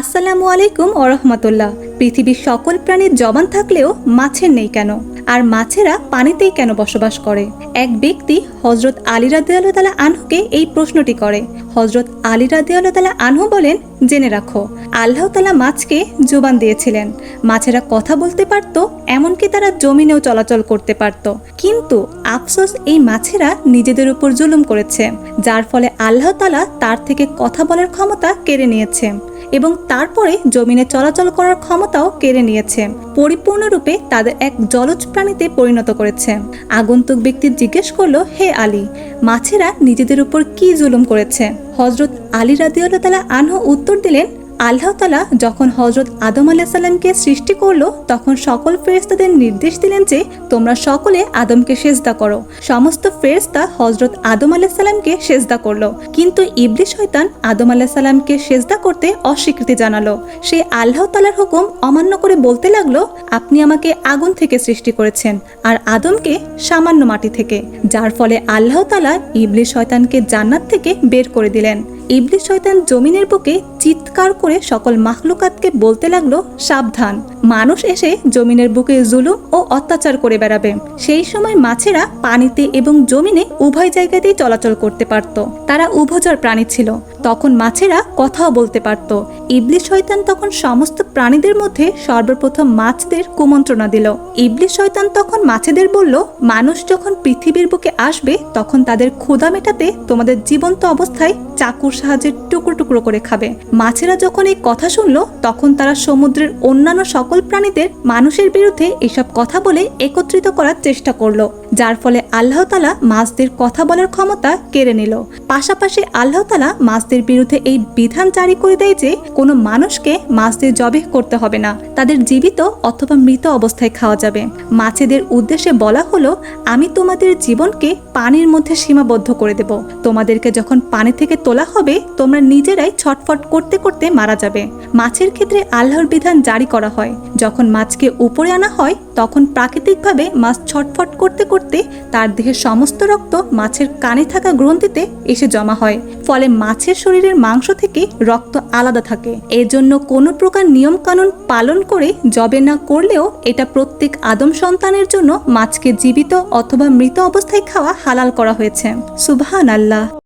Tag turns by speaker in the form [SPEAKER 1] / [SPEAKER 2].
[SPEAKER 1] আসসালামু আলাইকুম ওরহমতুল্লাহ পৃথিবীর সকল প্রাণীর জবান থাকলেও মাছের নেই কেন? আর মাছেরা পানিতেই কেন বসবাস করে? এক ব্যক্তি হজরত আলী রাদিয়াল্লাহু তাআলা আনহুকে এই প্রশ্নটি করে। হজরত আলী রাদিয়াল্লাহু তাআলা আনহু বলেন, জেনে রাখো, আল্লাহ তালা মাছকে জোবান দিয়েছিলেন। মাছেরা কথা বলতে পারত, এমনকি তারা জমিনেও চলাচল করতে পারত। কিন্তু আফসোস এই মাছেরা নিজেদের উপর জুলুম করেছে, যার ফলে আল্লাহ তালা তার থেকে কথা বলার ক্ষমতা কেড়ে নিয়েছে। এবং তারপরে জমিনে চলাচল করার ক্ষমতাও কেড়ে নিয়েছে। পরিপূর্ণরূপে তাদের এক জলজ প্রাণীতে পরিণত করেছে। আগন্তুক ব্যক্তি জিজ্ঞেস করল, হে আলী, মাছেরা নিজেদের উপর কি জুলুম করেছে? হজরত আলী রাদিউল্লাহ তালা আনহ উত্তর দিলেন আল্লাহ তালা যখন হজরত আদম আলাহিসাল্লামকে সৃষ্টি করল, তখন সকল ফেরেস্তাদের নির্দেশ দিলেন যে, তোমরা সকলে আদমকে সেজদা করো। সমস্ত ফেরেস্তা হজরত আদম আলাহিসাল্লামকে সেজদা করল। কিন্তু ইবলিশ শয়তান আদম আলাহিসাল্লামকে সেজদা করতে অস্বীকৃতি জানালো। সে আল্লাহ তালার হুকুম অমান্য করে বলতে লাগল, আপনি আমাকে আগুন থেকে সৃষ্টি করেছেন আর আদমকে সামান্য মাটি থেকে। যার ফলে আল্লাহ তালা ইবলিশ শয়তানকে জান্নাত থেকে বের করে দিলেন। ইবলিশ শয়তান জমিনের বুকে চিৎকার করে সকল মাখলুকাতকে বলতে লাগল, সাবধান। মানুষ এসে জমিনের বুকে জুলুম ও অত্যাচার করে বেড়াবে। সেই সময় মাছেরা পানিতে এবং জমিনে উভয় জায়গাতেই চলাচল করতে পারত। তারা উভচর প্রাণী ছিল। তখন মাছেরা কথাও বলতে পারত ইবলিশ শয়তান তখন সমস্ত প্রাণীদের মধ্যে সর্বপ্রথম মাছদের কুমন্ত্রণা দিল। ইবলিশ শয়তান তখন মাছেদের বলল, মানুষ যখন পৃথিবীর বুকে আসবে, তখন তাদের ক্ষুধা মেটাতে তোমাদের জীবন্ত অবস্থায় চাকুর সাহায্যে টুকরো টুকরো করে খাবে। মাছেরা যখন এই কথা শুনলো, তখন তারা সমুদ্রের অন্যান্য সকল প্রাণীদের মানুষের বিরুদ্ধে এসব কথা বলে একত্রিত করার চেষ্টা করল, যার ফলে আল্লাহ তালা মাছদের কথা বলার ক্ষমতা কেড়ে নিল। পাশাপাশি আল্লাহ তালা মাছদের বিরুদ্ধে এই বিধান জারি করে দেয় যে কোনো মানুষকে মাছ দিয়ে জবেহ করতে হবে না। তাদের জীবিত অথবা মৃত অবস্থায় খাওয়া যাবে। মাছেদের উদ্দেশ্যে বলা হলো, আমি তোমাদের জীবনকে পানির মধ্যে সীমাবদ্ধ করে দেব। তোমাদেরকে যখন পানি থেকে তোলা হবে, তোমরা নিজেরাই ছটফট করতে করতে মারা যাবে। মাছের ক্ষেত্রে আল্লাহর বিধান জারি করা হয়। যখন মাছকে উপরে আনা হয়, তখন প্রাকৃতিকভাবে মাছ ছটফট করতে করতে তার দেহের সমস্ত রক্ত মাছের কানে থাকা গ্রন্থিতে এসে জমা হয়। ফলে মাছের শরীরের মাংস থেকে রক্ত আলাদা থাকে। এজন্য কোনো প্রকার নিয়ম কানুন পালন করে জবে না করলেও এটা প্রত্যেক আদম সন্তানের জন্য মাছকে জীবিত অথবা মৃত অবস্থায় খাওয়া হালাল করা হয়েছে। সুবহান আল্লাহ